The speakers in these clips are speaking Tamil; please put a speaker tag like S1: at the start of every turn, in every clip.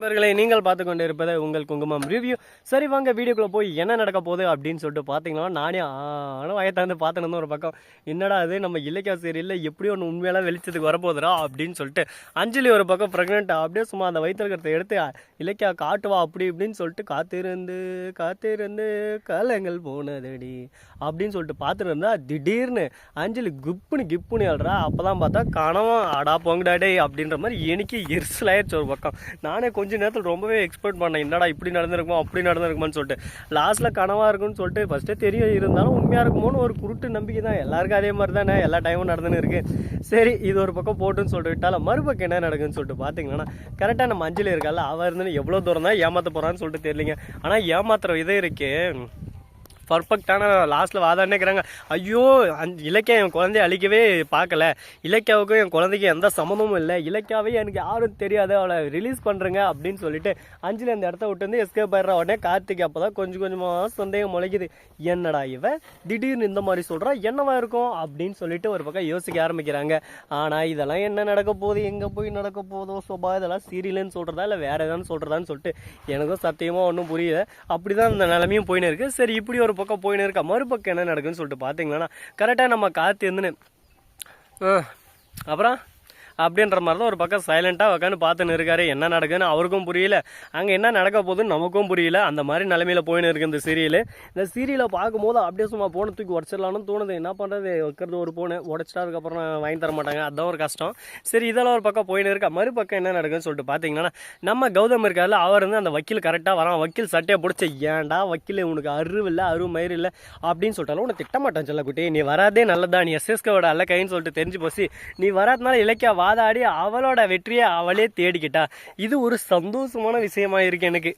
S1: நண்பர்களை நீங்கள் பார்த்து கொண்டு இருப்பதை உங்கள் குங்குமம் ரிவ்யூ சரி வாங்க வீடியோக்குள்ளே போய் என்ன நடக்க போகுது அப்படின்னு சொல்லிட்டு பார்த்தீங்கன்னா நானே ஆனால் வயத்தாந்து பார்த்துன்னு ஒரு பக்கம். என்னடா அது நம்ம இலக்கிய சீரியலில் எப்படி ஒன்று உண்மையெல்லாம் வெளிச்சத்துக்கு வரப்போகுதுடா அப்படின்னு சொல்லிட்டு அஞ்சலி ஒரு பக்கம் ப்ரெக்னெண்ட்டாக அப்படியே சும்மா அந்த வயிற்றுக்கிறத எடுத்து இலக்கியா காட்டுவா? அப்படி இப்படின்னு சொல்லிட்டு காத்திருந்து காத்திருந்து காலங்கள் போனதடி அப்படின்னு சொல்லிட்டு பார்த்துட்டு இருந்தா திடீர்னு அஞ்சலி குப்புன்னு கிப்புன்னு எழுறா அப்பதான் பார்த்தா கணவன் அடா பொங்கடாடே அப்படின்ற மாதிரி எனக்கு எரிசலாயிடுச்சு ஒரு பக்கம். நானே கொஞ்சம் கொஞ்ச நேரத்தில் ரொம்பவே எக்ஸ்பெக்ட் பண்ணேன். என்னடா இப்படி நடந்திருக்குமோ அப்படி நடந்திருக்குமான்னு சொல்லிட்டு. லாஸ்ட்டில் கனவாக இருக்கும்னு சொல்லிட்டு ஃபஸ்ட்டே தெரியும் இருந்தாலும் உண்மையாக இருக்குமோன்னு ஒரு குருட்டு நம்பிக்கை தான். எல்லாருக்கும் அதே மாதிரி தானே எல்லா டைமும் நடந்துன்னு இருக்கு. சரி இது ஒரு பக்கம் போட்டுன்னு சொல்லிட்டு விட்டாலும் மறுபக்கம் என்ன நடக்குன்னு சொல்லிட்டு பார்த்தீங்கன்னா கரெக்டாக நம்ம அஞ்சலி இருக்கால அவ இருந்து எவ்வளோ தூரம் தான் ஏமாற்ற போகிறான்னு சொல்லிட்டு தெரியலிங்க. ஆனால் ஏமாத்துற இதே இருக்கே பர்ஃபெக்டான லாஸ்ட்டில் வாதாடினேக்கிறாங்க ஐயோ அந்த இலக்கியா என் குழந்தைய அழிக்கவே பார்க்கல. இலக்கியாவுக்கும் என் குழந்தைக்கு எந்த சம்மந்தமும் இல்லை. இலக்கியாவே எனக்கு யாரும் தெரியாது. அவளை ரிலீஸ் பண்ணுறேங்க அப்படின்னு சொல்லிட்டு அஞ்சில் அந்த இடத்த விட்டு வந்து எஸ்கேப் ஆயிடுற. உடனே கார்த்திக் அப்போ தான் கொஞ்சம் கொஞ்சமாக சந்தேகம் முளைக்குது. என்னடா இவன் திடீர்னு இந்த மாதிரி சொல்கிறா என்னவா இருக்கும்? அப்படின்னு சொல்லிட்டு ஒரு பக்கம் யோசிக்க ஆரம்பிக்கிறாங்க. ஆனால் இதெல்லாம் என்ன நடக்க போகுது? எங்கே போய் நடக்க போதோ சோபா இதெல்லாம் சீரியல்னு சொல்கிறதா இல்லை வேறு ஏதாவது சொல்கிறதான்னு சொல்லிட்டு எனக்கும் சத்தியமாக ஒன்றும் புரியல. அப்படி தான் இந்த நிலமையும் போயின்னு இருக்குது சரி இப்படி ஒரு பக்கம் போயின்னு இருக்கா? மறுபக்கம் என்ன நடக்குன்னு சொல்லிட்டு பார்த்தீங்கன்னா கரெக்டாக நம்ம காத்து இருந்துன்னு அப்புறம்? அப்படின்ற மாதிரி தான் ஒரு பக்கம் சைலண்ட்டாக உட்காந்து பார்த்துன்னு இருக்காரு. என்ன நடக்குதுன்னு அவருக்கும் புரியல. அங்கே என்ன நடக்க போகுதுன்னு நமக்கும் புரியல. அந்த மாதிரி நிலமையில போயின்னு இருக்கு இந்த சீரியல் இந்த சீரியலை பார்க்கும்போது அப்படியே சும்மா போன தூக்கி உடச்சிடலாம்னு தோணுது. என்ன பண்ணுறது வைக்கிறது ஒரு போனு உடச்சிட்டா அதுக்கப்புறம் வாங்கி தர மாட்டாங்க. அதுதான் ஒரு கஷ்டம். சரி இதெல்லாம் ஒரு பக்கம் போயின்னு இருக்கா. மறுபக்கம் என்ன நடக்குதுன்னு சொல்லிட்டு பார்த்தீங்கன்னா நம்ம கௌதம் இருக்கார்ல அவர் வந்து அந்த வக்கீல் கரெக்டாக வரான். வக்கீல் சட்டையை பிடிச்ச ஏன்டா வக்கீல் உனக்கு அருவு இல்லை அருவு மயிறு இல்லை? அப்படின்னு சொல்லிட்டாலும் உனக்கு திட்ட மாட்டான் நீ வராதே நல்லதா. நீ எஸ்எஸ்கோட அல்ல கைன்னு சொல்லிட்டு தெரிஞ்சு போச்சு. நீ வராதனால இலக்கியா வாதாடி அவளோட வெற்றியை அவளே தேடிக்கிட்டா. இது ஒரு சந்தோஷமான விஷயமா இருக்கு எனக்கு.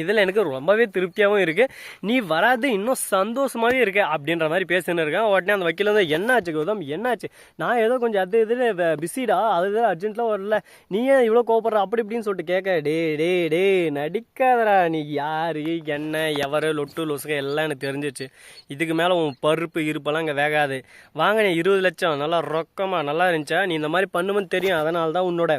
S1: இதில் எனக்கு ரொம்பவே திருப்தியாகவும் இருக்குது நீ வராது இன்னும் சந்தோஷமாகவே இருக்கு அப்படின்ற மாதிரி பேசின்னு இருக்கேன். உடனே அந்த வக்கீல் வந்து என்னாச்சு கௌதம்? என்னாச்சு? நான் ஏதோ கொஞ்சம் அது இதில் பிஸிடா அது இதில் அர்ஜென்ட்லாம் வரல. நீ ஏன் இவ்வளோ கோபப்படுற அப்படி இப்படின்னு சொல்லிட்டு கேட்க டே டே டே நடிக்காதடா நீ யார்? என்ன? எவரு? லொட்டு லொசுக எல்லாம் எனக்கு தெரிஞ்சிச்சு. இதுக்கு மேலே உன் பருப்பு இருப்பெல்லாம் இங்கே வேகாது. வாங்க நீ இருபது லட்சம். நல்லா ரொக்கமாக நல்லா இருந்துச்சா? நீ இந்த மாதிரி பண்ணுமென்னு தெரியும். அதனால தான் உன்னோட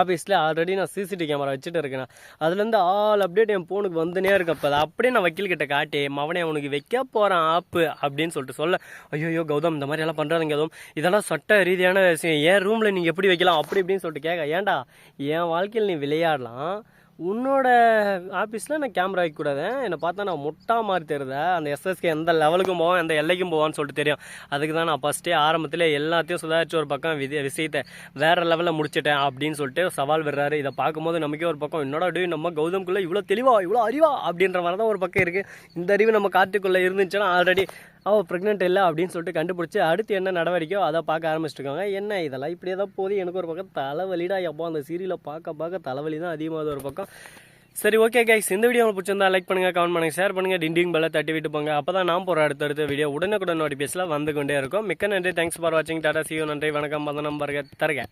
S1: ஆஃபீஸில் ஆல்ரெடி நான் சிசிடிவி கேமரா வச்சுட்டு இருக்கேன். அதுலேருந்து ஆல் அப்டேட் என் ஃபோனுக்கு வந்துனே இருக்கு அதை அப்படியே நான் வக்கீல்கிட்ட காட்டி மவனே உனக்கு வைக்க போகிறான் ஆப்பு அப்படின்னு சொல்லிட்டு சொல்ல. ஐயோ கௌதம் இந்த மாதிரி எல்லாம் பண்ணுறாங்க கௌதம். இதெல்லாம் சட்ட ரீதியான விஷயம். என் ரூமில் நீங்கள் எப்படி வைக்கலாம்? அப்படி இப்படின்னு சொல்லிட்டு கேட்க ஏன்டா என் வாழ்க்கையில் நீ விளையாடலாம். உன்னோட ஆஃபீஸில் நான் கேமரா வைக்கக்கூடாது என்னை பார்த்தா நான் முட்டா மாதிரி தெரியுதா. அந்த எஸ்எஸ்கே எந்த லெவலுக்கும் போவான் எந்த எல்லைக்கும் போவான்னு சொல்லிட்டு தெரியும். அதுக்கு தான் நான் ஃபஸ்ட்டே ஆரம்பத்தில் எல்லாத்தையும் சுதாரிச்சு ஒரு பக்கம் விதி விஷயத்தை வேற லெவலில் முடிச்சிட்டேன் அப்படின்னு சொல்லிட்டு சவால் விடுறாரு. இதை பார்க்கும்போது நமக்கே ஒரு பக்கம் என்னோட அடிவு நம்ம கௌதம்குள்ளே இவ்வளோ தெளிவா இவ்வளோ அறிவா அப்படின்ற மாதிரி தான் ஒரு பக்கம் இருக்குது இந்த அறிவு நம்ம கார்த்திக்குள்ளே இருந்துச்சுன்னா ஆல்ரெடி அவள் ப்ரெக்னென்ட் இல்லை அப்படின்னு சொல்லிட்டு கண்டுபிடிச்சி அடுத்து என்ன நடவடிக்கையோ அதை பார்க்க ஆரம்பிச்சிருக்காங்க. என்ன இதெல்லாம்? இப்படியே தான் போது எனக்கு ஒரு பக்கம் தலைவலிடா எப்போ அந்த சீரியலை பார்க்க பார்க்க தலைவலி தான் அதிகமாகுது ஒரு பக்கம். சரி ஓகே கைஸ் இந்த வீடியோ உங்களுக்கு பிடிச்சிருந்தா லைக் பண்ணுங்கள் கமெண்ட் பண்ணுங்க ஷேர் பண்ணுங்கள் டிண்டிங் பெல்லை தட்டி விட்டு போங்க. அப்போ தான் நான் போற அடுத்தடுத்த வீடியோ உடனுக்குடன் நோட்டிஃபிகேஷனில் வந்து கொண்டே இருக்கும். மிக்க நன்றி. தேங்க்ஸ் ஃபார் வாட்சிங் டாடா சியூ நன்றி. வணக்கம். வந்தனம் பர்க தருக.